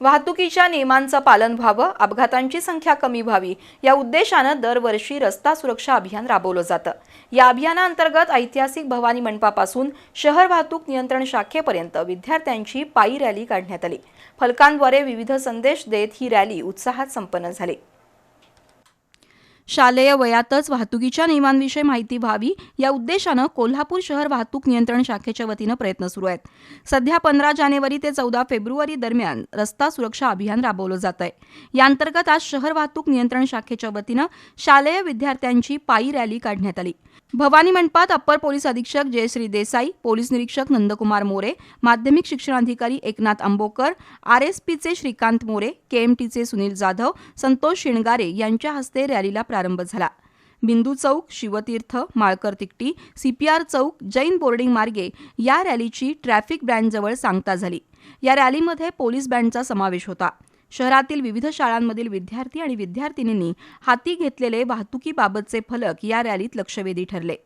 वाहतुकीच्या नियमांचं पालन व्हावं अपघातांची संख्या कमी व्हावी या उद्देशानं दरवर्षी रस्ता सुरक्षा अभियान राबवलं जातं. या अभियानाअंतर्गत ऐतिहासिक भवानी मंडपापासून शहर वाहतूक नियंत्रण शाखेपर्यंत विद्यार्थ्यांची पायी रॅली काढण्यात आली. फलकांद्वारे विविध संदेश देत ही रॅली उत्साहात संपन्न झाली. शालेय वयातच वाहतुकीच्या नियमांविषयी माहिती व्हावी या उद्देशानं कोल्हापूर शहर वाहतूक नियंत्रण शाखेच्या वतीनं प्रयत्न सुरू आहेत. सध्या पंधरा जानेवारी ते चौदा फेब्रुवारी दरम्यान रस्ता सुरक्षा अभियान राबवलं जात आहे याअंतर्गत आज शहर वाहतूक नियंत्रण शाखेच्या वतीनं शालेय विद्यार्थ्यांची पायी रॅली काढण्यात आली. भवानी मंडपात अप्पर पोलीस अधीक्षक जयश्री देसाई पोलीस निरीक्षक नंदकुमार मोरे माध्यमिक शिक्षणाधिकारी एकनाथ आंबोकर आर एस पीचे श्रीकांत मोरे केएमटीचे सुनील जाधव संतोष शिणगारे यांच्या हस्ते रॅलीला प्रारंभ झाला. बिंदू चौक शिवतीर्थ माळकर तिकटी सीपीआर चौक जैन बोर्डिंग मार्गे या रॅलीची ट्रॅफिक बँडजवळ सांगता झाली. या रॅलीमध्ये पोलीस बँडचा समावेश होता. शहरातील विविध शाळांमधील विद्यार्थी आणि विद्यार्थिनींनी हाती घेतलेले वाहतुकीबाबतचे फलक या रॅलीत लक्षवेधी ठरले.